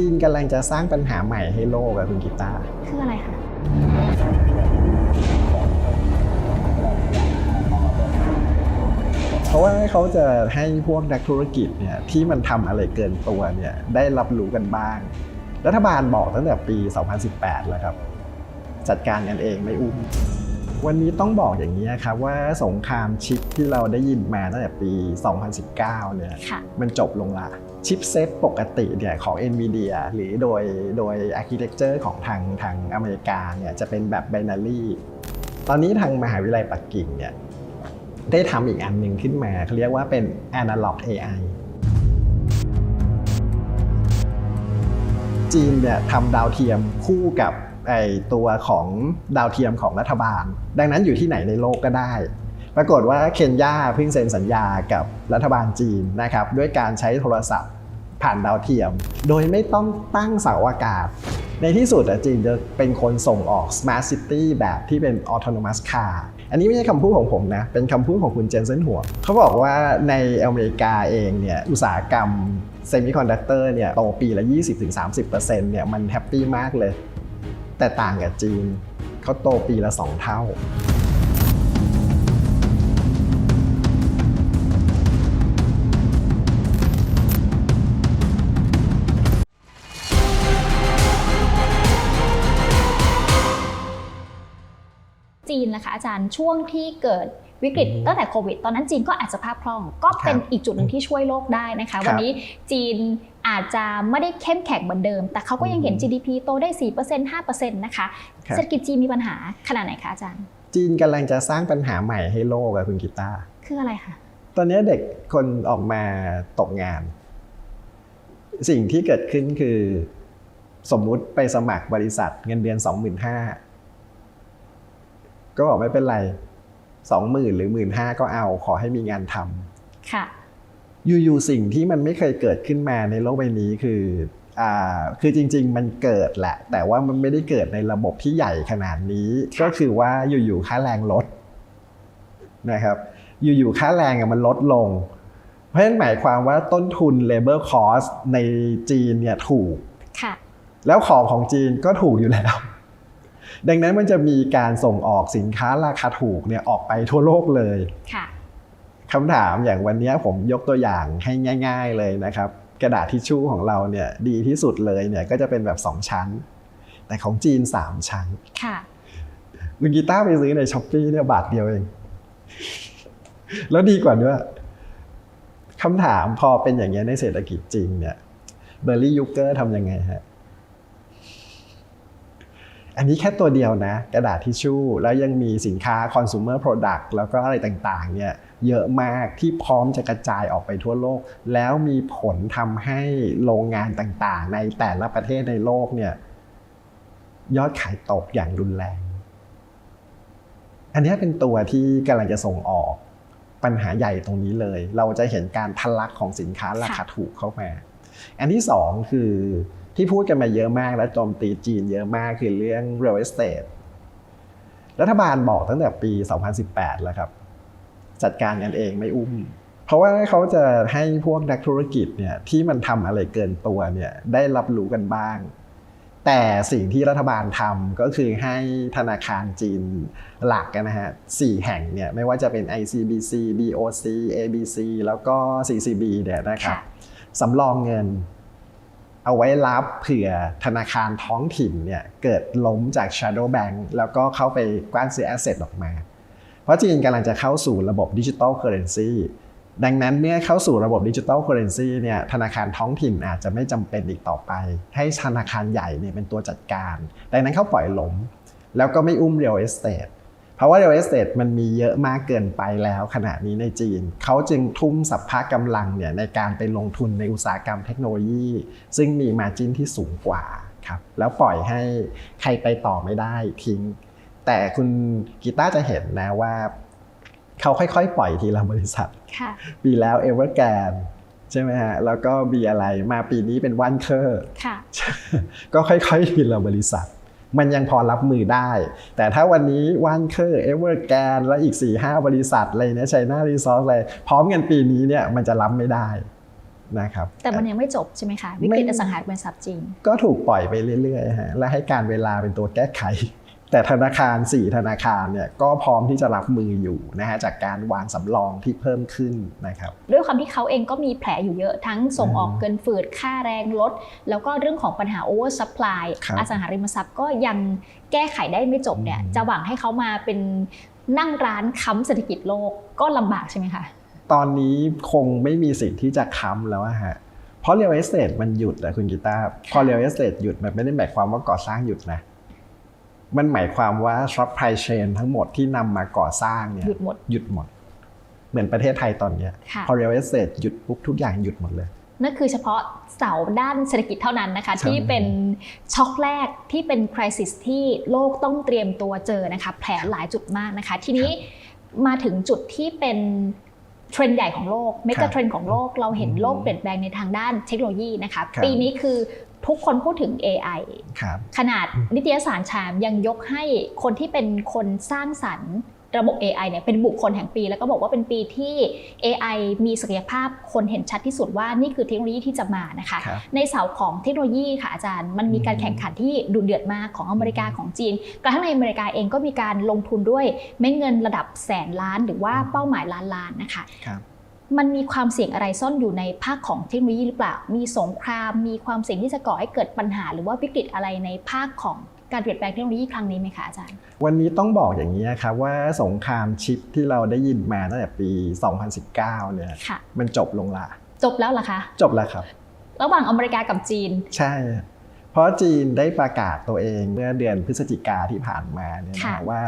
จีนกำลังจะสร้างปัญหาใหม่ให้โลกอะคุณกีตาร์คืออะไรคะเพราะว่าเขาจะให้พวกนักธุรกิจเนี่ยที่มันทำอะไรเกินตัวเนี่ยได้รับรู้กันบ้าง รัฐบาลบอกตั้งแต่ปี 2018 แล้วครับ จัดการกันเองไม่อุ้มวันนี้ต้องบอกอย่างนี้ครับว่าสงครามชิปที่เราได้ยินมาตั้งแต่ปี 2019 เนี่ยค่ะมันจบลงละ ชิปเซตปกติเนี่ยของ NVIDIA หรือโดยโดย architecture ของทางทางอเมริกาเนี่ยจะเป็นแบบ binary ตอนนี้ทางมหาวิทยาลัยปักกิ่งเนี่ยได้ทำอีกอันหนึ่งขึ้นมาเขาเรียกว่าเป็น analog AI จีนเนี่ยทำดาวเทียมคู่กับไอตัวของดาวเทียมของรัฐบาล ดังนั้นอยู่ที่ไหนในโลกก็ได้ ปรากฏว่าเคนยาเพิ่งเซ็นสัญญากับรัฐบาลจีนนะครับด้วยการใช้โทรศัพท์ผ่านดาวเทียม โดยไม่ต้องตั้งเสาอากาศ ในที่สุดจีนจะเป็นคนส่งออก Smart City แบบที่เป็น Autonomous Car อันนี้ไม่ใช่คำพูดของผมนะ เป็นคำพูดของคุณเจนเซนหัว เขาบอกว่าในอเมริกาเองเนี่ยอุตสาหกรรมเซมิคอนดักเตอร์เนี่ยโตปีละ 20-30%เนี่ยมันแฮปปี้มากเลย แต่ต่างกับจีนเขาโตปีละ 2 เท่า นนะคะอาจารย์ช่วงที่เกิดวิกฤตอืมตั้งแต่โควิด ตอนนั้นจีนก็อาจจะภาพคล่อง ก็เป็นครับอีกจุดหนึ่งที่ช่วยโลกได้นะคะครับวันนี้จีนอาจจะไม่ได้เข้มแข็งเหมือนเดิม แต่เขาก็ยังเห็นอืม GDP โตได้ 4% 5%นะคะครับเศรษฐกิจจีนมีปัญหาขนาดไหนคะอาจารย์ จีนกำลังจะสร้างปัญหาใหม่ให้โลกอะคุณกีตาร์คืออะไรคะ ตอนนี้เด็กคนออกมาตกงาน สิ่งที่เกิดขึ้นคือ สมมุติไปสมัครบริษัทเงินเดือน 25,000 ก็บอกไม่เป็นไร20,000หรือ15,000ก็เอาขอให้มีงานทำค่ะอยู่ๆสิ่งที่มันไม่เคยเกิดขึ้นมาในโลกใบนี้คืออ่าคือจริง ๆ มันเกิดแหละ แต่ว่ามันไม่ได้เกิดในระบบที่ใหญ่ขนาดนี้ค่ะก็คือว่าอยู่ๆค่าแรงลดนะครับ อยู่ๆค่าแรงอะมันลดลง เพราะฉะนั้นหมายความว่าต้นทุน labor cost ในจีนเนี่ยถูกค่ะแล้วของของจีนก็ถูกอยู่แล้ว ดังนั้นมันจะมีการส่งออกสินค้าราคาถูกเนี่ยออกไปทั่วโลกเลยค่ะคำถามอย่างวันนี้ผมยกตัวอย่างให้ง่าย ๆเลยนะครับ กระดาษทิชชู่ของเราเนี่ยดีที่สุดเลยเนี่ยก็จะเป็นแบบ 2 ชั้น แต่ของจีน 3 ชั้นค่ะคุณกีตาร์ไปซื้อในช้อปปี้เนี่ยบาทเดียวเอง แล้วดีกว่าด้วยคำถามพอเป็นอย่างเงี้ยในเศรษฐกิจจริงเนี่ยเบอร์รี่ยูเกอร์ทำยังไงฮะ อันนี้แค่ตัวเดียวนะ กระดาษทิชชู่ แล้วยังมีสินค้า consumer product แล้วก็อะไรต่างๆเนี่ยเยอะมากที่พร้อมจะกระจายออกไปทั่วโลก แล้วมีผลทำให้โรงงานต่างๆ ในแต่ละประเทศในโลกเนี่ยยอดขายตกอย่างรุนแรง อันนี้เป็นตัวที่กำลังจะส่งออกปัญหาใหญ่ตรงนี้เลย เราจะเห็นการทะลักของสินค้าราคาถูกเข้ามา อันที่สองคือ ที่พูดกันมาเยอะมากและโจมตีจีนเยอะมากคือเรื่อง real estate รัฐบาลบอกตั้งแต่ปี 2018 แล้วครับ จัดการกันเองไม่อุ้ม เพราะว่าเขาจะให้พวกนักธุรกิจเนี่ยที่มันทำอะไรเกินตัวเนี่ยได้รับรู้กันบ้าง แต่สิ่งที่รัฐบาลทำก็คือให้ธนาคารจีนหลักนะฮะสี่แห่งเนี่ยไม่ว่าจะเป็น ICBC BOC ABC แล้วก็ CCB เนี่ยนะครับค่ะสำรองเงิน เอาไว้รับเผื่อธนาคารท้องถิ่นเนี่ยเกิดล้มจาก Shadow Bank แล้วก็เข้าไปกว้านซื้อ asset ออกมา เพราะจีนกำลังจะเข้าสู่ระบบดิจิ t a ลเคอร์เรนซีดังนั้นเมื่อเข้าสู่ระบบดิจิ t a ลเคอร์เรนซีเนี่ยธนาคารท้องถิ่นอาจจะไม่จำเป็นอีกต่อไป ให้ธนาคารใหญ่เนี่ยเป็นตัวจัดการ ดังนั้นเขาปล่อยล้มแล้วก็ไม่อุ้ม real estate เพราะว่า real estate มันมีเยอะมากเกินไปแล้วขณะนี้ในจีน เขาจึงทุ่มสัพพะกำลังเนี่ยในการไปลงทุนในอุตสาหกรรมเทคโนโลยี ซึ่งมีมาจิ้นที่สูงกว่าครับแล้วปล่อยให้ใครไปต่อไม่ได้ทิ้ง แต่คุณกีตาร์จะเห็นนะว่า เขาค่อยๆ ปล่อยทีละบริษัทค่ะปีแล้ว Evergrande ใช่ไหมฮะแล้วก็มีอะไรมาปีนี้เป็นวันเคอร์ค่ะก็ค่อยๆทีละบริษัท มันยังพอรับมือได้ แต่ถ้าวันนี้วันเคอร์เอเวอร์แกนและอีก 4-5 บริษัทอะไรเนี่ยไชน่ารีซอสอะไรพร้อมกันปีนี้เนี่ยมันจะรับไม่ได้นะครับแต่มันยังไม่จบใช่ไหมคะ วิกฤตอสังหาริมทรัพย์จีน ก็ถูกปล่อยไปเรื่อยๆฮะและให้การเวลาเป็นตัวแก้ไข แต่ธนาคาร 4 ธนาคารเนี่ยก็พร้อมที่จะรับมืออยู่นะฮะจากการวางสำรองที่เพิ่มขึ้นนะครับด้วยความที่เขาเองก็มีแผลอยู่เยอะทั้งส่งออกอืมเกินฝืดค่าแรงลด แล้วก็เรื่องของปัญหาโอเวอร์ซัพพลายครับอสังหาริมทรัพย์ก็ยังแก้ไขได้ไม่จบเนี่ยอืมจะหวังให้เขามาเป็นนั่งร้านค้ำเศรษฐกิจโลกก็ลำบากใช่ไหมคะตอนนี้คงไม่มีสิทธิ์ที่จะค้ำแล้วอะฮะเพราะเรียลเอสเตทมันหยุดอะคุณกีตาร์พอเรียลเอสเตทหยุดมันไม่ได้หมายความว่าก่อสร้างหยุดนะ มันหมายความว่าซัพพลายเชนทั้งหมดที่นำมาก่อสร้างเนี่ยหยุดหมดหยุดหมด เหมือนประเทศไทยตอนเนี้ยค่ะพอเรียลเอสเตทหยุดปุ๊บทุกอย่างหยุดหมดเลยนั่นคือเฉพาะเสาด้านเศรษฐกิจเท่านั้นนะคะใช่ที่เป็นช็อกแรกที่เป็นคริสิสที่โลกต้องเตรียมตัวเจอนะคะ แผลหลายจุดมากนะคะ ทีนี้มาถึงจุดที่เป็นเทรนด์ใหญ่ของโลกเมครักะบเทรนด์ของโลก เราเห็นอืมโลกเปลี่ยนแปลงในทางด้านเทคโนโลยีนะคะครับปีนี้คือ ทุกคนพูดถึง AI ครับขนาดนิตยสารชามยังยกให้คนที่เป็นคนสร้างสรรค์ระบบ AI เนี่ยเป็นบุคคลแห่งปี แล้วก็บอกว่าเป็นปีที่ AI มีศักยภาพคนเห็นชัดที่สุดว่านี่คือเทคโนโลยีที่จะมานะคะครับในเสาของเทคโนโลยีค่ะอาจารย์ มันมีการอืมแข่งขันที่ดุเดือดมากของอเมริกาของจีนกระทั่งในอเมริกาเองก็มีการลงทุนด้วยเม็ดเงินระดับแสนล้าน หรือว่าเป้าหมายล้านล้านนะคะครับ มันมีความเสี่ยงอะไรซ่อนอยู่ในภาคของเทคโนโลยีหรือเปล่า มีสงคราม มีความเสี่ยงที่จะก่อให้เกิดปัญหา หรือว่าวิกฤตอะไรในภาคของการเปลี่ยนแปลงเทคโนโลยีครั้งนี้ไหมคะอาจารย์ วันนี้ต้องบอกอย่างนี้ครับว่าสงครามชิปที่เราได้ยินมาตั้งแต่ปี 2019 เนี่ยค่ะมันจบลงละจบแล้วเหรอคะ จบแล้วครับ ระหว่างอเมริกากับจีน ใช่ เพราะจีนได้ประกาศตัวเองเมื่อเดือนพฤศจิกาที่ผ่านมาเนี่ยนะค่ะว่า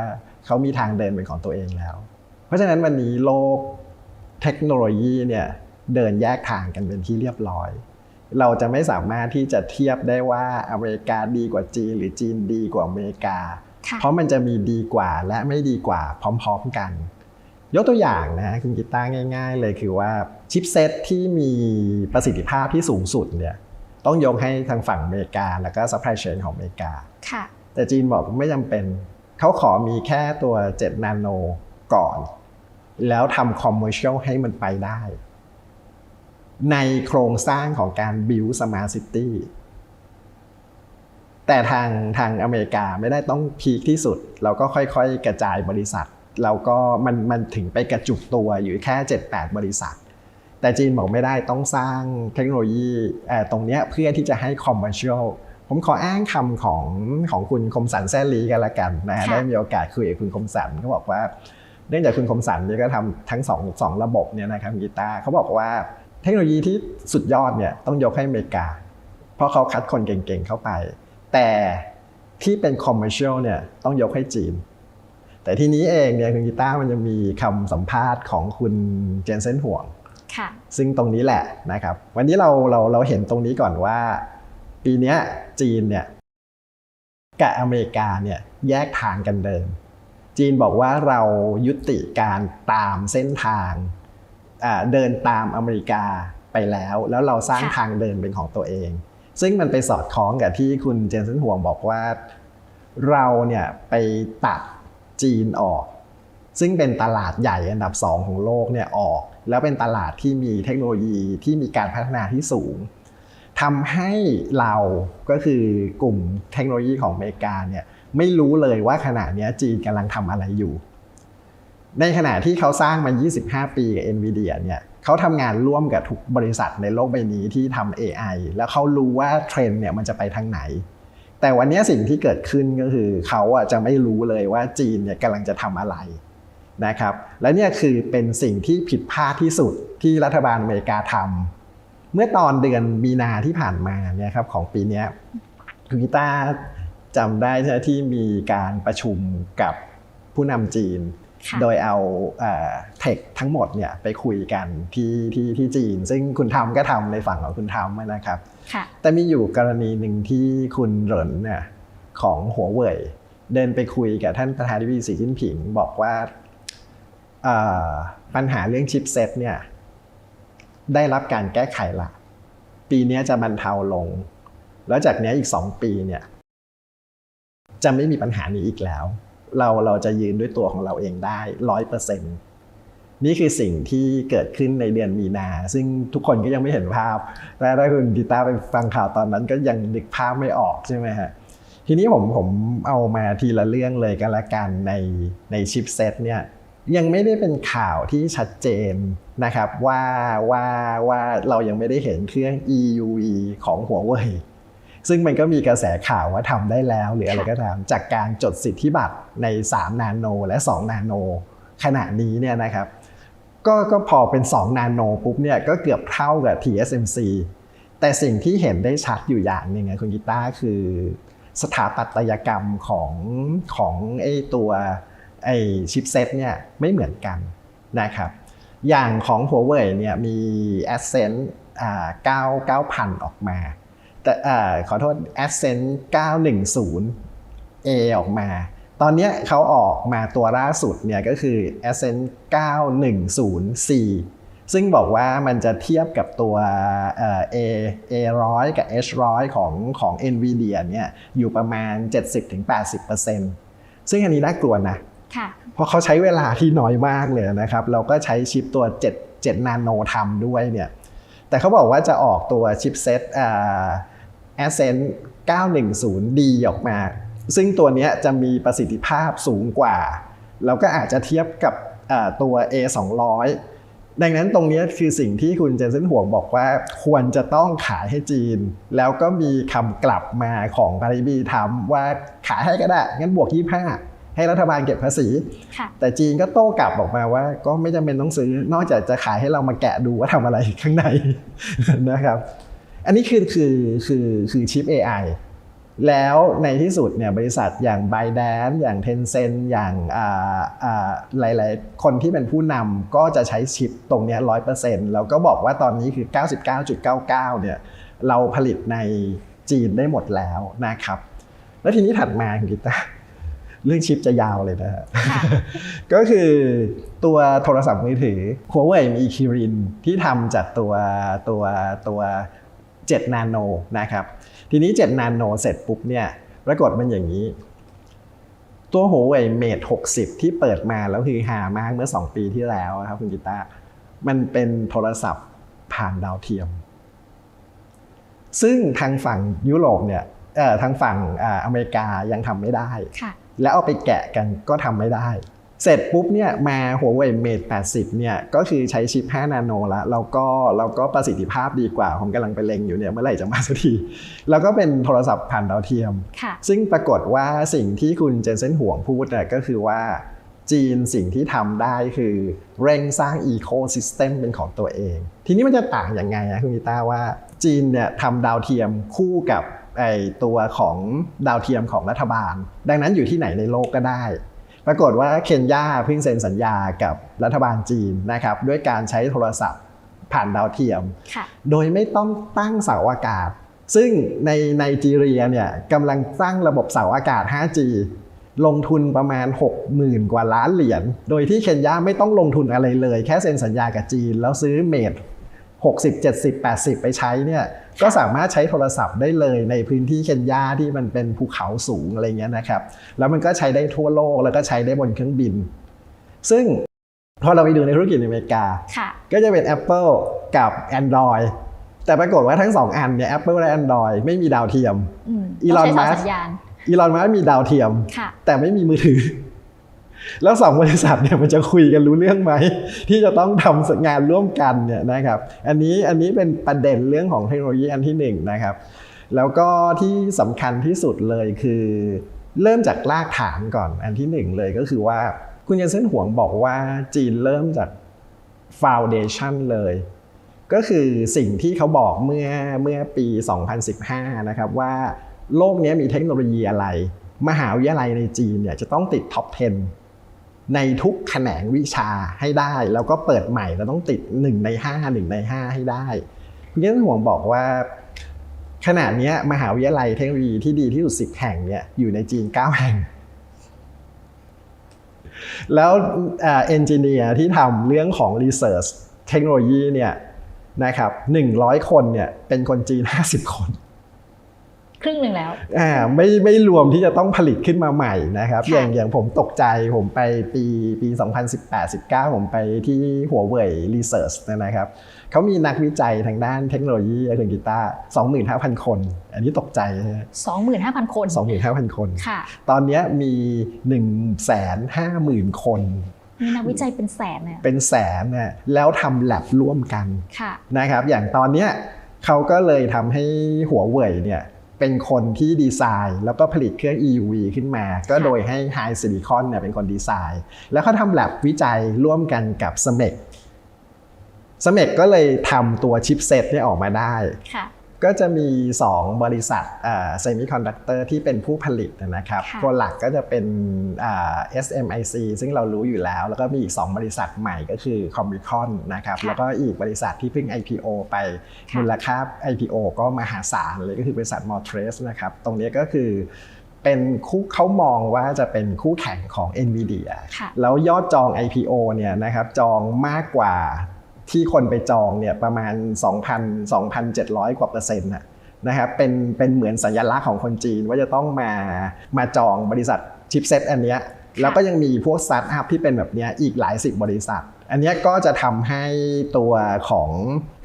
เขามีทางเดินเป็นของตัวเองแล้ว เพราะฉะนั้นวันนี้โลก เทคโนโลยีเนี่ยเดินแยกทางกันเป็นที่เรียบร้อย เราจะไม่สามารถที่จะเทียบได้ว่าอเมริกาดีกว่าจีน หรือจีนดีกว่าอเมริกาค่ะเพราะมันจะมีดีกว่าและไม่ดีกว่าพร้อม ๆกัน ยกตัวอย่างนะฮะคุณกีตาร์ง่าย ๆ เลยคือว่าชิปเซตที่มีประสิทธิภาพที่สูงสุดเนี่ยต้องยกให้ทางฝั่งอเมริกา แล้วก็ซัพพลายเชนของอเมริกาค่ะแต่จีนบอกไม่จำเป็น เขาขอมีแค่ตัว 7 นาโนก่อน แล้วทำคอมเมอร์เชียลให้มันไปได้ ในโครงสร้างของการ build smart city แต่ทางทางอเมริกาไม่ได้ต้องพีคที่สุด เราก็ค่อยๆ กระจายบริษัทแล้วก็มันมันถึงไปกระจุกตัวอยู่แค่ 7-8 บริษัท แต่จีนบอกไม่ได้ต้องสร้างเทคโนโลยีเอ่อตรงเนี้ยเพื่อที่จะให้คอมเมอร์เชียลผมขออ้างคำของของคุณคมสันแซ่ลีกันละกันนะฮะค่ะได้มีโอกาสคุยกับคุณคมสันเขาบอกว่า เนื่องจากคุณคมสันเนี่ยก็ทำทั้งสองสองระบบเนี่ยนะครับคุณกีตาร์เขาบอกว่าเทคโนโลยีที่สุดยอดเนี่ยต้องยกให้อเมริกา เพราะเขาคัดคนเก่งๆเข้าไป แต่ที่เป็นคอมเมอร์เชียลเนี่ยต้องยกให้จีน แต่ทีนี้เองเนี่ยคุณกีตาร์มันจะมีคำสัมภาษณ์ของคุณเจนเซนห่วงค่ะซึ่งตรงนี้แหละนะครับ วันนี้เราเราเราเห็นตรงนี้ก่อนว่า ปีเนี้ยจีนเนี่ยกับอเมริกาเนี่ยแยกทางกันเดิน จีนบอกว่าเรายุติการตามเส้นทางอ่าเดินตามอเมริกาไปแล้ว แล้วเราสร้างค่ะทางเดินเป็นของตัวเอง ซึ่งมันไปสอดคล้องกับที่คุณเจนสันห่วงบอกว่าเราเนี่ยไปตัดจีนออก ซึ่งเป็นตลาดใหญ่อันดับ2ของโลกเนี่ยออก แล้วเป็นตลาดที่มีเทคโนโลยีที่มีการพัฒนาที่สูงทำให้เราก็คือกลุ่มเทคโนโลยีของอเมริกาเนี่ย ไม่รู้เลยว่าขณะนี้จีนกำลังทำอะไรอยู่ ในขณะที่เขาสร้างมา 25 ปีกับ NVIDIA เนี่ยเขาทำงานร่วมกับทุกบริษัทในโลกใบนี้ที่ทำ AI แล้วเขารู้ว่าเทรนด์เนี่ยมันจะไปทางไหน แต่วันนี้สิ่งที่เกิดขึ้นก็คือเขาอะจะไม่รู้เลยว่าจีนเนี่ยกำลังจะทำอะไรนะครับ และเนี่ยคือเป็นสิ่งที่ผิดพลาดที่สุดที่รัฐบาลอเมริกาทำเมื่อตอนเดือนมีนาที่ผ่านมาเนี่ยครับของปีนี้คุณกีตา จำได้ใช่ไหมที่มีการประชุมกับผู้นำจีนค่ะโดยเอาเทคทั้งหมดเนี่ยไปคุยกันที่ที่ที่จีน ซึ่งคุณทำก็ทำในฝั่งของคุณทำนะครับค่ะแต่มีอยู่กรณีหนึ่งที่คุณเหรินเนี่ยของหัวเว่ยเดินไปคุยกับท่านประธานาธิบดีสีจิ้นผิงบอกว่าเอ่อปัญหาเรื่องชิปเซตเนี่ยได้รับการแก้ไขละ ปีนี้จะบรรเทาลง แล้วจากนี้อีกสองปีเนี่ย จะไม่มีปัญหานี้อีกแล้ว เราเราจะยืนด้วยตัวของเราเองได้ร้อยเปอร์เซ็นต์นี่คือสิ่งที่เกิดขึ้นในเดือนมีนา ซึ่งทุกคนก็ยังไม่เห็นภาพแต่ถ้าคุณกีตาร์ไปฟังข่าวตอนนั้นก็ยังนึกภาพไม่ออกใช่ไหมฮะทีนี้ผมผมเอามาทีละเรื่องเลยกันละกันในในชิปเซตเนี่ยยังไม่ได้เป็นข่าวที่ชัดเจนนะครับว่าว่าว่าเรายังไม่ได้เห็นเครื่อง EUV ของหัวเว่ย ซึ่งมันก็มีกระแสข่าวว่าทำได้แล้ว หรืออะไรก็ตามจากการจดสิทธิบัตรใน 3 นาโน และ 2 นาโน ขณะนี้เนี่ยนะครับก็ก็พอเป็น 2 นาโนปุ๊บเนี่ยก็เกือบเท่ากับ TSMC แต่สิ่งที่เห็นได้ชัดอยู่อย่างหนึ่งอะคุณกีตาร์คือสถาปัตยกรรมของของไอตัวไอชิปเซตเนี่ยไม่เหมือนกันนะครับอย่างของหัวเว่ยเนี่ยมี Ascent อ่า9 9,000 ออกมา แต่อ่าขอโทษ Ascent 910 A ออกมา ตอนเนี้ยเขาออกมาตัวล่าสุดเนี่ยก็คือ Ascent 910 C ซึ่งบอกว่ามันจะเทียบกับตัวเอ่อ A A100 กับ H100 ของของ NVIDIA เนี่ยอยู่ประมาณ 70-80%ซึ่งอันนี้น่ากลัวนะค่ะเพราะเขาใช้เวลาที่น้อยมากเลยนะครับ เราก็ใช้ชิปตัว 7 7 นาโนทำด้วยเนี่ย แต่เขาบอกว่าจะออกตัวชิปเซ็ตอ่า Ascent 910D ออกมา ซึ่งตัวเนี้ยจะมีประสิทธิภาพสูงกว่าแล้วก็อาจจะเทียบกับอ่าตัว A200 ดังนั้นตรงเนี้ยคือสิ่งที่คุณเจนเซนห่วงบอกว่าควรจะต้องขายให้จีน แล้วก็มีคำกลับมาของพาริบีทำว่าขายให้ก็ได้ งั้นบวก 25ให้รัฐบาลเก็บภาษีค่ะแต่จีนก็โต้กลับออกมาว่า ก็ไม่จำเป็นต้องซื้อ นอกจากจะขายให้เรามาแกะดูว่าทำอะไรข้างในนะครับ อันนี้คือคือคือคือชิป AI แล้วในที่สุดเนี่ยบริษัทอย่าง b y d a n c e อย่าง Tencent อย่างอ่าอ่าหลายๆ คนที่เป็นผู้นำก็จะใช้ชิปตรงเนี้ร้อยเปอร์เซ็นต์แล้วก็บอกว่าตอนนี้คือ 99.99เนี่ยเราผลิตในจีนได้หมดแล้วนะครับ แล้วทีนี้ถัดมาคุณกิตาร์เรื่องชิปจะยาวเลยนะฮะค่ะก็คือตัวโทรศัพท์มือถือ Huawei มีคิรินที่ทำจากตัวตัวตัว 7 นาโนนะครับ ทีนี้ 7 นาโนเสร็จปุ๊บเนี่ยปรากฏมันอย่างนี้ ตัว Huawei Mate 60 ที่เปิดมาแล้วคือหามากเมื่อ 2 ปีที่แล้วอะครับคุณกิตาร์มันเป็นโทรศัพท์ผ่านดาวเทียม ซึ่งทางฝั่งยุโรปเนี่ยเอ่อทางฝั่งอ่าอเมริกายังทำไม่ได้ค่ะแล้วเอาไปแกะกันก็ทำไม่ได้ เสร็จปุ๊บเนี่ยมา Huawei Mate 80 เนี่ย ก็คือใช้ชิป 5 นาโนละแล้วก็แล้วก็ประสิทธิภาพดีกว่า ผมกำลังไปเล็งอยู่เนี่ย เมื่อไหร่จะมาสักที แล้วก็เป็นโทรศัพท์ผ่านดาวเทียมค่ะซึ่งปรากฏว่าสิ่งที่คุณเจนเซนห่วงพูดเนี่ยก็คือว่าจีนสิ่งที่ทำได้คือเร่งสร้างอีโค y ิสเต็มเป็นของตัวเอง ทีนี้มันจะต่างยังไงนะคุณมิต้าว่าจีนเนี่ยทำดาวเทียมคู่กับไอตัวของดาวเทียมของรัฐบาล ดังนั้นอยู่ที่ไหนในโลกก็ได้ ปรากฏว่าเคนยาเพิ่งเซ็นสัญญากับรัฐบาลจีนนะครับด้วยการใช้โทรศัพท์ผ่านดาวเทียมค่ะโดยไม่ต้องตั้งเสาอากาศ ซึ่งในไนจีเรียเนี่ยกำลังสร้างระบบเสาอากาศ 5G ลงทุนประมาณ 60,000 กว่าล้านเหรียญ โดยที่เคนยาไม่ต้องลงทุนอะไรเลย แค่เซ็นสัญญากับจีน แล้วซื้อเมด 60 70 80 ไปใช้เนี่ยก็สามารถใช้โทรศัพท์ได้เลยในพื้นที่เคนยาที่มันเป็นภูเขาสูงอะไรเงี้ยนะครับแล้วมันก็ใช้ได้ทั่วโลกแล้วก็ใช้ได้บนเครื่องบิน ซึ่งพอเราไปดูในธุรกิจในอเมริกาค่ะก็จะเป็น Apple กับ Android แต่ปรากฏว่าทั้งสองอันเนี่ย Apple และ Android ไม่มีดาวเทียมอืมอีลอนต้งใช้เสามัสก์สัญญาณอีลอนมัสก์มีดาวเทียมค่ะแต่ไม่มีมือถือ แล้วสองบริษัทเนี่ยมันจะคุยกันรู้เรื่องไหม ที่จะต้องทำงานร่วมกันเนี่ยนะครับ อันนี้อันนี้เป็นประเด็นเรื่องของเทคโนโลยีอันที่หนึ่งนะครับ แล้วก็ที่สำคัญที่สุดเลยคือเริ่มจากรากฐานก่อนอันที่หนึ่งเลยก็คือว่าคุณเยนเซนห่วงบอกว่าจีนเริ่มจากฟาวเดชันเลย ก็คือสิ่งที่เขาบอกเมื่อเมื่อปี 2015 นะครับว่าโลกนี้มีเทคโนโลยีอะไร มหาวิทยาลัยในจีนเนี่ยจะต้องติดท็อป 10 ในทุกแขนงวิชาให้ได้ แล้วก็เปิดใหม่เราต้องติด 1 ใน 5 1 ใน 5 ให้ได้คุณเยนห่วงบอกว่าขนาดนี้มหาวิทยาลัยเทคโนโลยีที่ดีที่สุด10 แห่งเนี่ยอยู่ในจีน 9 แห่ง แล้วเอนจิเนียร์ที่ทำเรื่องของ Research เทคโนโลยีเนี่ยนะครับ100 คนเนี่ยเป็นคนจีน 50 คน ครึ่งหนึ่งแล้วอ่าไม่ไม่รวมที่จะต้องผลิตขึ้นมาใหม่นะครับค่ะอย่างอย่างผมตกใจผมไปปีปี 2018-19 ผมไปที่หัวเว่ยรีเสิร์ชนะครับเขามีนักวิจัยทางด้านเทคโนโลยีอะคุณกีตาร์25,000 คน อันนี้ตกใจนะฮะ25,000 คน 25,000 คนค่ะ ตอนเนี้ยมี 150,000 คนมีนักวิจัยเป็นแสนเนี่ยเป็นแสนเนี่ยแล้วทำแลบร่วมกันค่ะนะครับ อย่างตอนเนี้ยเขาก็เลยทำให้หัวเว่ยเนี่ย เป็นคนที่ดีไซน์ แล้วก็ผลิตเครื่อง EUV ขึ้นมา ก็โดยให้ High Silicon เนี่ยเป็นคนดีไซน์ แล้วเขาทำแลบวิจัยร่วมกันกับ s m e c s m e c ก็เลยทำตัวชิปเซตเนี่ยออกมาได้ค่ะ ก็จะมี 2 บริษัทเซมิคอนดักเตอร์ที่เป็นผู้ผลิตนะครับค่ะตัวหลักก็จะเป็นอ่า SMIC ซึ่งเรารู้อยู่แล้ว แล้วก็มีอีก 2 บริษัทใหม่ก็คือ c o m b i c o n นะครับค่ะแล้วก็อีกบริษัทที่เพิ่ง IPO ไปค่ะมูลค่า IPO ก็มหาศาลเลยก็คือบริษัท m o t r a c e นะครับตรงนี้ก็คือเป็นคู่เขามองว่าจะเป็นคู่แข่งของ NVIDIA ค่ะแล้วยอดจอง IPO เนี่ยนะครับจองมากกว่า ที่คนไปจองเนี่ยประมาณ 2,000 2,700 กว่าเปอร์เซ็นต์นะนะครับเป็นเป็นเหมือนสัญลักษณ์ของคนจีนว่าจะต้องมามาจองบริษัทชิปเซตอันเนี้ยแล้วก็ยังมีพวกสตาร์ทอัพที่เป็นแบบเนี้ยอีกหลายสิบบริษัท อันเนี้ยก็จะทำให้ตัวของ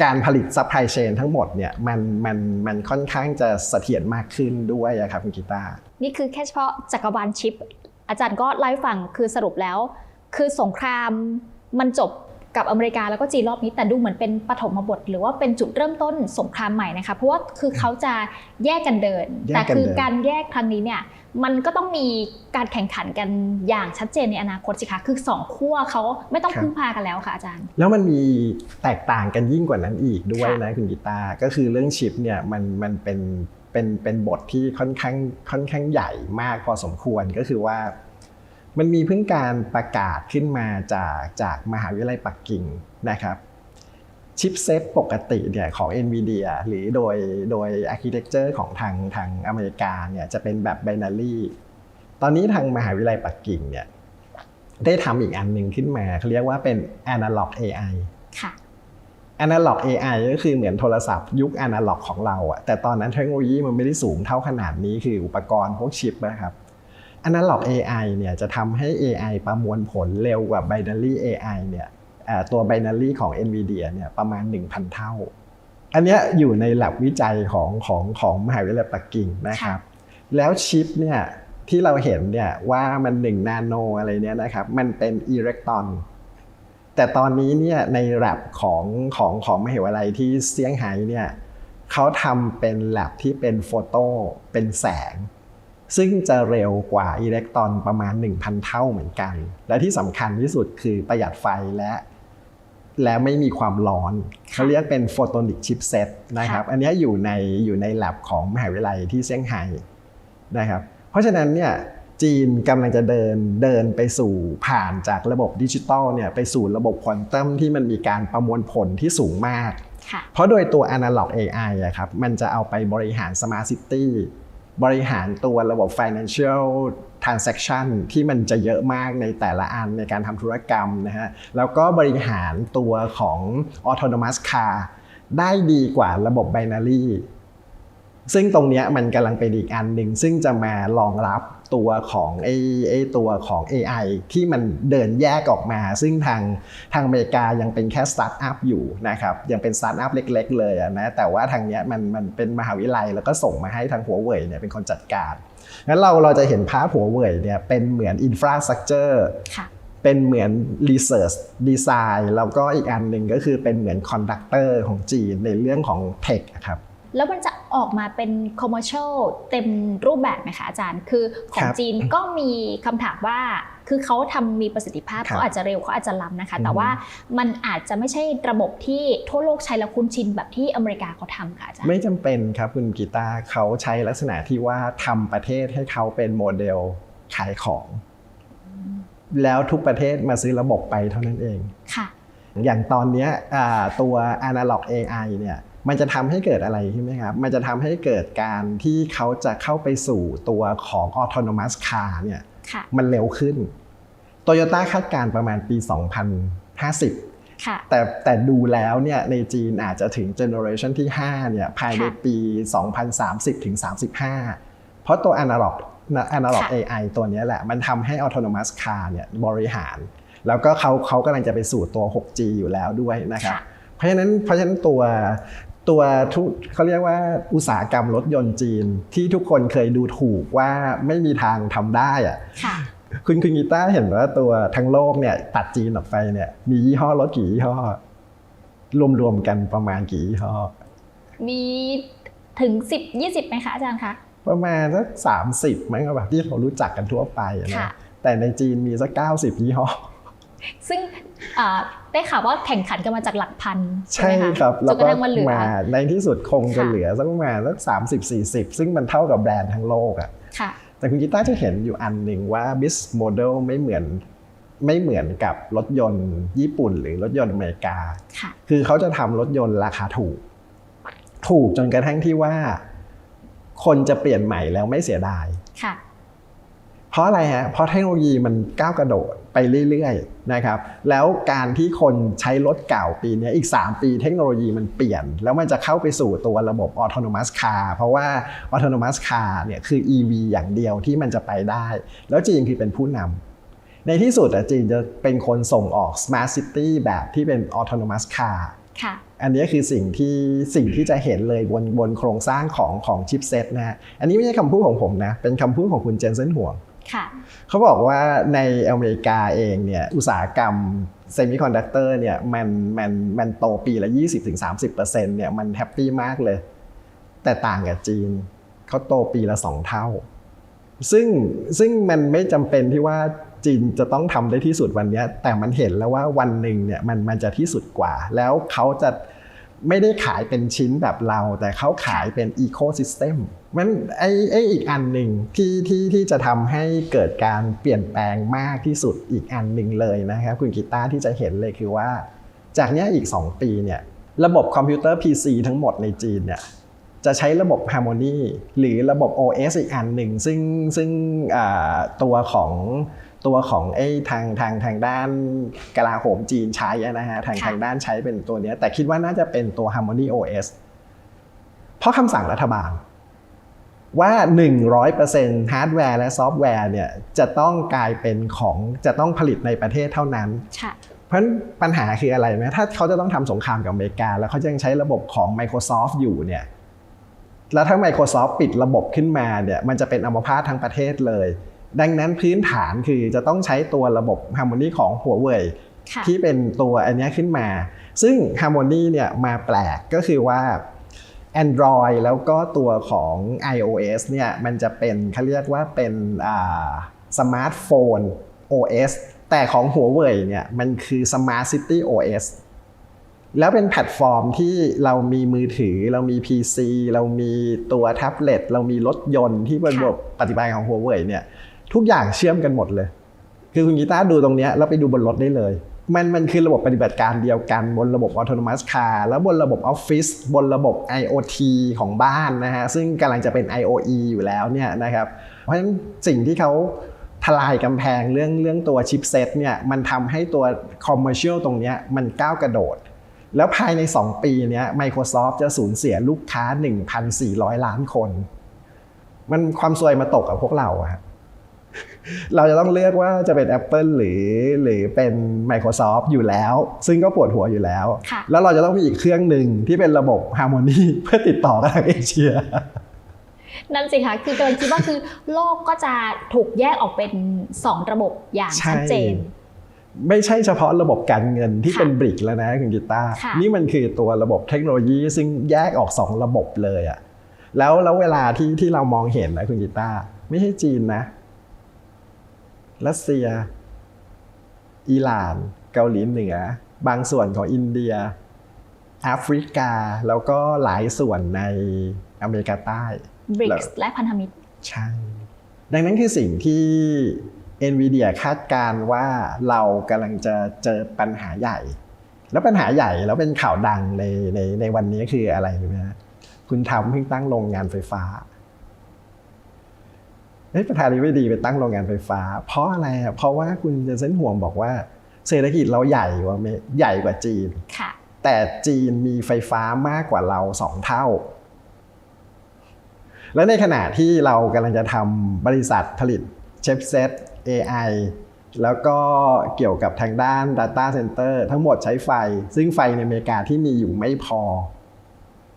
การผลิตซัพพลายเชนทั้งหมดเนี่ยมันมันมันค่อนข้างจะเสถียรมากขึ้นด้วยครับคุณกีตาร์นี่คือแค่เฉพาะจักรวาลชิป อาจารย์ก็เล่าให้ฟังคือสรุปแล้ว คือสงครามมันจบ กับอเมริกาแล้วก็จีนรอบนี้แต่ดูเหมือนเป็นปฐมบท หรือว่าเป็นจุดเริ่มต้นสงครามใหม่นะคะเพราะว่าคือเขาจะแยกกันเดินแยกกันเดิน แต่คือการแยกครั้งนี้เนี่ยมันก็ต้องมีการแข่งขันกันอย่างชัดเจนในอนาคตสิคะคือสองขั้วเขาไม่ต้องพึ่งพากันแล้วค่ะอาจารย์ แล้วมันมีแตกต่างกันยิ่งกว่านั้นอีกด้วยค่ะนะคุณกีตาร์ก็คือเรื่องชิปเนี่ยมันมันเป็นเป็นเป็นบทที่ค่อนข้างค่อนข้างใหญ่มากพอสมควรก็คือว่า มันมีเพิ่งการประกาศขึ้นมาจากจากมหาวิทยาลัยปักกิ่งนะครับชิปเซตปกติเนี่ยของ NVIDIA หรือโดยโดย architecture ของทางทางอเมริกาเนี่ยจะเป็นแบบ binary ตอนนี้ทางมหาวิทยาลัยปักกิ่งเนี่ยได้ทำอีกอันหนึ่งขึ้นมาเขาเรียกว่าเป็น analog AI ค่ะ Analog AI ก็คือเหมือนโทรศัพท์ยุค Analog ของเราอะแต่ตอนนั้นเทคโนโลยีมันไม่ได้สูงเท่าขนาดนี้คืออุปกรณ์พวกชิปนะครับ Analog AI เนี่ยจะทำให้ AI ประมวลผลเร็วกว่า Binary AI เนี่ยเอ่อตัว Binary ของ NVIDIA เนี่ยประมาณ 1,000 เท่า อันเนี้ยอยู่ในหลักวิจัยของของของมหาวิทยาลัยปักกิ่งนะครับ แล้วชิปเนี่ยที่เราเห็นเนี่ยว่ามัน1นาโนอะไรเนี่ยนะครับมันเป็นอิเล็กตรอนแต่ตอนนี้เนี่ยในแลบของของของมหาวิทยาลัยที่เซี่ยงไฮ้เนี่ยเขาทำเป็นแลบที่เป็นโฟโต้เป็นแสง ซึ่งจะเร็วกว่าอิเล็กตรอนประมาณ 1,000 เท่าเหมือนกัน และที่สำคัญที่สุดคือประหยัดไฟและและไม่มีความร้อนเขาเรียกเป็นโฟโตนิกชิปเซตนะครับ อันเนี้ยอยู่ในอยู่ในแลบของมหาวิทยาลัยที่เซี่ยงไฮ้นะครับ เพราะฉะนั้นเนี่ยจีนกำลังจะเดินเดินไปสู่ผ่านจากระบบดิจิตอลเนี่ยไปสู่ระบบควอนตัมที่มันมีการประมวลผลที่สูงมากค่ะเพราะโดยตัว Analog AI อะครับมันจะเอาไปบริหาร Smart City บริหารตัวระบบ Financial Transaction ที่มันจะเยอะมากในแต่ละอันในการทำธุรกรรมนะฮะแล้วก็บริหารตัวของ Autonomous Car ได้ดีกว่าระบบ Binary ซึ่งตรงเนี้ยมันกำลังเป็นอีกอันหนึ่งซึ่งจะมารองรับตัวของไอ้ไอ้ตัวของ AI ที่มันเดินแยกออกมา ซึ่งทางทางอเมริกายังเป็นแค่สตาร์ทอัพอยู่นะครับยังเป็นสตาร์ทอัพเล็ก ๆ เลยอะนะแต่ว่าทางเนี้ยมันมันเป็นมหาวิทยาลัยแล้วก็ส่งมาให้ทางหัวเว่ยเนี่ยเป็นคนจัดการงั้นเราเราจะเห็นภาพหัวเว่ยเนี่ยเป็นเหมือนอินฟราสตรักเจอร์ค่ะเป็นเหมือน Research Design แล้วก็อีกอันหนึ่งก็คือเป็นเหมือนคอนดักเตอร์ของจีนในเรื่องของเทคครับ แล้วมันจะออกมาเป็นคอมเมอร์เชลเต็มรูปแบบไหมคะอาจารย์ คือขอคงรับจีนก็มีคำถามว่าคือเขาทำมีประสิทธิภาพครับเขาอาจจะเร็วเขาอาจจะล้ำนะคะอืมแต่ว่ามันอาจจะไม่ใช่ระบบที่ทั่วโลกใช้แล้วคุ้นชินแบบที่อเมริกาเขาทำค่ะอาจารย์ไม่จำเป็นครับคุณกีตาร์เขาใช้ลักษณะที่ว่าทำประเทศให้เขาเป็นโมเดลขายของ แล้วทุกประเทศมาซื้อระบบไปเท่านั้นเองค่ะ อย่างตอนเนี้ยอ่าตัว Analog AI เนี่ย มันจะทำให้เกิดอะไรใช่ไหมครับ มันจะทำให้เกิดการที่เขาจะเข้าไปสู่ตัวของ Autonomous Car เนี่ยค่ะมันเร็วขึ้น โตโยต้าคาดการณ์ประมาณปี 2050ค่ะแต่แต่ดูแล้วเนี่ยในจีนอาจจะถึงเจเนอเรชันที่5เนี่ยภายในค่ะปี 2030ถึง35 เพราะตัว Analog Analog ค่ะ AI ตัวเนี้ยแหละ มันทำให้ Autonomous Car เนี่ยบริหาร แล้วก็เขาเขากำลังจะไปสู่ตัว 6G อยู่แล้วด้วยนะครับค่ะเพราะฉะนั้นเพราะฉะนั้นตัว ตัวทุกเขาเรียกว่าอุตสาหกรรมรถยนต์จีน ที่ทุกคนเคยดูถูกว่าไม่มีทางทำได้อะค่ะคุณคุณกีตาร์เห็นว่าตัวทั้งโลกเนี่ยตัดจีนออกไปเนี่ย มียี่ห้อรถกี่ยี่ห้อ รวมๆกันประมาณกี่ยี่ห้อ มีถึง10 20ไหมคะอาจารย์คะประมาณสักสามสิบมั้งครับแบบที่เรารู้จักกันทั่วไปอะค่ะนะแต่ในจีนมีสักเก้าสิบยี่ห้อ ซึ่งอ่าได้ข่าวว่าแข่งขันกันมาจากหลักพัน ใช่ใช่ไหมคะครับจแล้วนกก็ระทั่งมาเหลือมาในที่สุดคงจะค่ะเหลือสักประมาณสักสามสิบสี่สิบซึ่งมันเท่ากับแบรนด์ทั้งโลกอะค่ะแต่คุณกีตาร์จะเห็นอยู่อันหนึ่งว่า bis model ไม่เหมือนไม่เหมือนกับรถยนต์ญี่ปุ่นหรือรถยนต์อเมริกาค่ะคือเขาจะทำรถยนต์ราคาถูก ถูกจนกระทั่งที่ว่า คนจะเปลี่ยนใหม่แล้วไม่เสียดายค่ะเพราะอะไรฮะ เพราะเทคโนโลยีมันก้าวกระโดด ไปเรื่อยๆนะครับแล้วการที่คนใช้รถเก่าปีนี้อีก 3 ปีเทคโนโลยีมันเปลี่ยน แล้วมันจะเข้าไปสู่ตัวระบบ autonomous car เพราะว่า autonomous car เนี่ยคือ EV อย่างเดียวที่มันจะไปได้ แล้วจีนคือเป็นผู้นำในที่สุดอะจีนจะเป็นคนส่งออก smart city แบบที่เป็น autonomous car ค่ะ อันนี้คือสิ่งที่สิ่งที่จะเห็นเลยบนบนโครงสร้างของของชิปเซตนะฮะ อันนี้ไม่ใช่คำพูดของผมนะ เป็นคำพูดของคุณเจนเซนห่วงค่ะ เขาบอกว่าในอเมริกาเองเนี่ยอุตสาหกรรมเซมิคอนดักเตอร์เนี่ยมันมันมันโตปีละ 20-30%เนี่ยมันแฮปปี้มากเลย แต่ต่างกับจีนเขาโตปีละ 2 เท่า ซึ่งซึ่งมันไม่จำเป็นที่ว่าจีนจะต้องทำได้ที่สุดวันนี้ แต่มันเห็นแล้วว่าวันหนึ่งเนี่ยมันมันจะที่สุดกว่า แล้วเขาจะ ไม่ได้ขายเป็นชิ้นแบบเรา แต่เขาขายเป็นอีโค y ิสเต็มมันไอไออีกอันหนึ่งที่ที่ที่จะทำให้เกิดการเปลี่ยนแปลงมากที่สุดอีกอันหนึ่งเลยนะครับคุณกีตาร์ที่จะเห็นเลยคือว่า จากนี้อีก 2 ปีเนี่ยระบบคอมพิวเตอร์ PC ทั้งหมดในจีนเนี่ยจะใช้ระบบ Harmony หรือระบบ OS อีกอันหนึ่งซึ่งซึ่งตัวของ ตัวของไอ้ทางทางทางด้านกลาโหมจีนใช้อะนะฮะทางค่ะทางด้านใช้เป็นตัวเนี้ยแต่คิดว่าน่าจะเป็นตัว Harmony OS เพราะคำสั่งรัฐบาล ว่า 100%ฮาร์ดแวร์และซอฟต์แวร์เนี่ยจะต้องกลายเป็นของจะต้องผลิตในประเทศเท่านั้นค่ะเพราะฉะนั้นปัญหาคืออะไรไหมถ้าเขาจะต้องทำสงครามกับอเมริกา แล้วเขายังใช้ระบบของ Microsoft อยู่เนี่ยแล้วถ้า Microsoft ปิดระบบขึ้นมาเนี่ยมันจะเป็นอัมพาตทั้งประเทศเลย ดังนั้นพื้นฐานคือจะต้องใช้ตัวระบบ Harmony ของหัวเว่ยค่ะที่เป็นตัวอันเนี้ยขึ้นมา ซึ่ง Harmony เนี่ยมาแปลกก็คือว่า Android แล้วก็ตัวของ iOS เนี่ยมันจะเป็นเขาเรียกว่าเป็นสมาร์ทโฟน OS แต่ของหัวเว่ยเนี่ยมันคือ Smart City OS แล้วเป็นแพลตฟอร์มที่เรามีมือถือ เรามี PC เรามีตัวแท็บเล็ตเรามีรถยนต์ที่เป็นระบบปฏิบัติของหัวเว่ยเนี่ย ทุกอย่างเชื่อมกันหมดเลย คือคุณกีตาร์ดูตรงนี้แล้วไปดูบนรถได้เลย มันมันคือระบบปฏิบัติการเดียวกัน บนระบบ Autonomous Car แล้วบนระบบ Office บนระบบ IoT ของบ้านนะฮะซึ่งกำลังจะเป็น IoE อยู่แล้วเนี่ยนะครับเพราะฉะนั้นสิ่งที่เขาทลายกำแพงเรื่องเรื่องตัวชิปเซตเนี่ยมันทำให้ตัว Commercial ตรงนี้มันก้าวกระโดด แล้วภายใน 2 ปีนี้ Microsoft จะสูญเสียลูกค้า 1,400 ล้านคน มันความซวยมาตกกับพวกเราอะ เราจะต้องเลือกว่าจะเป็น Apple หรือหรือเป็น Microsoft อยู่แล้ว ซึ่งก็ปวดหัวอยู่แล้วค่ะแล้วเราจะต้องมีอีกเครื่องหนึ่งที่เป็นระบบ Harmony เพื่อติดต่อกับทางเอเชียนั่นสิคะคือกำลังคิดว่าคือโลกก็จะถูกแยกออกเป็น 2 ระบบอย่างใช่ชัดเจน ไม่ใช่เฉพาะระบบการเงินที่ค่ะเป็นบริกแล้วนะคุณกีตาร์ค่ะนี่มันคือตัวระบบเทคโนโลยีซึ่งแยกออก 2 ระบบเลยอะแล้วแล้วเวลาที่ที่เรามองเห็นนะคุณกีตาร์ไม่ใช่จีนนะ รัสเซีย อิหร่าน เกาหลีเหนือ บางส่วนของอินเดียแอฟริกา แล้วก็หลายส่วนในอเมริกาใต้ BRICS และพันธมิตร ใช่ ดังนั้นคือสิ่งที่ NVIDIA คาดการณ์ว่าเรากำลังจะเจอปัญหาใหญ่ แล้วปัญหาใหญ่แล้วเป็นข่าวดังในในในวันนี้คืออะไรรู้ไหมฮะคุณทำเพิ่งตั้งโรงงานไฟฟ้าเฮ้ย ประธานาธิบดีไปตั้งโรงงานไฟฟ้า เพราะอะไรอะเพราะว่าคุณเจนเซนห่วงบอกว่า เศรษฐกิจเราใหญ่กว่าเมใหญ่กว่าจีนค่ะแต่จีนมีไฟฟ้ามากกว่าเราสองเท่า และในขณะที่เรากำลังจะทำบริษัทผลิตเชฟเซต AI แล้วก็เกี่ยวกับทางด้าน Data Center ทั้งหมดใช้ไฟ ซึ่งไฟในอเมริกาที่มีอยู่ไม่พอ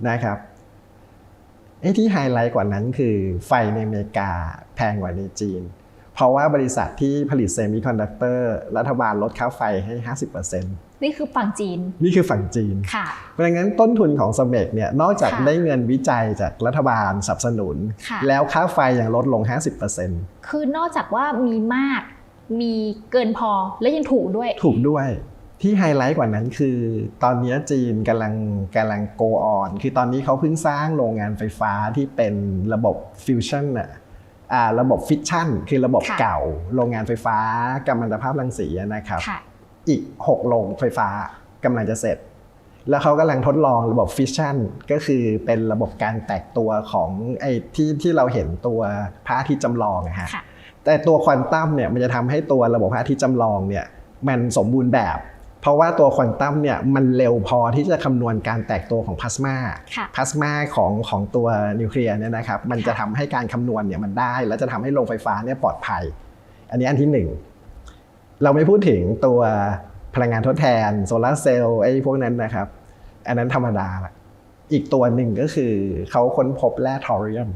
นะครับไอ้ที่ไฮไลท์กว่านั้นคือไฟในอเมริกา แพงกว่าในจีน เพราะว่าบริษัทที่ผลิตเซมิคอนดักเตอร์รัฐบาลลดค่าไฟให้ 50%นี่คือฝั่งจีน นี่คือฝั่งจีน ค่ะ เพราะงั้นต้นทุนของสเมกเนี่ยนอกจากค่ะได้เงินวิจัยจากรัฐบาลสนับสนุนค่ะแล้วค่าไฟยังลดลง 50%คือนอกจากว่ามีมากมีเกินพอและยังถูกด้วย ถูกด้วยที่ไฮไลท์กว่านั้นคือ ตอนนี้จีนกำลังกำลังโกออน คือตอนนี้เขาเพิ่งสร้างโรงงานไฟฟ้าที่เป็นระบบฟิวชั่นอะอ่า ระบบฟิชชั่น คือระบบค่ะเก่า โรงงานไฟฟ้ากัมมันตภาพรังสีอะนะครับค่ะอีก 6 โรงไฟฟ้ากำลังจะเสร็จ แล้วเขากำลังทดลองระบบฟิชชั่น ก็คือเป็นระบบการแตกตัวของไอ้ที่ที่เราเห็นตัวพระอาทิตย์จำลองอะฮะค่ะแต่ตัวควอนตัมเนี่ยมันจะทำให้ตัวระบบพระอาทิตย์จำลองเนี่ยมันสมบูรณ์แบบ เพราะว่าตัวควอนตัมเนี่ยมันเร็วพอที่จะคำนวณการแตกตัวของพลาสมาค่ะพลาสมาของของตัวนิวเคลียร์เนี่ยนะครับมันจะทำให้การคำนวณเนี่ยมันได้ แล้วจะทำให้โรงไฟฟ้าเนี่ยปลอดภัย อันนี้อันที่หนึ่งเราไม่พูดถึงตัวพลังงานทดแทนโซลาร์เซลล์ไอ้พวกนั้นนะครับ อันนั้นธรรมดาละอีกตัวหนึ่งก็คือเขาค้นพบแร่ทอเรียม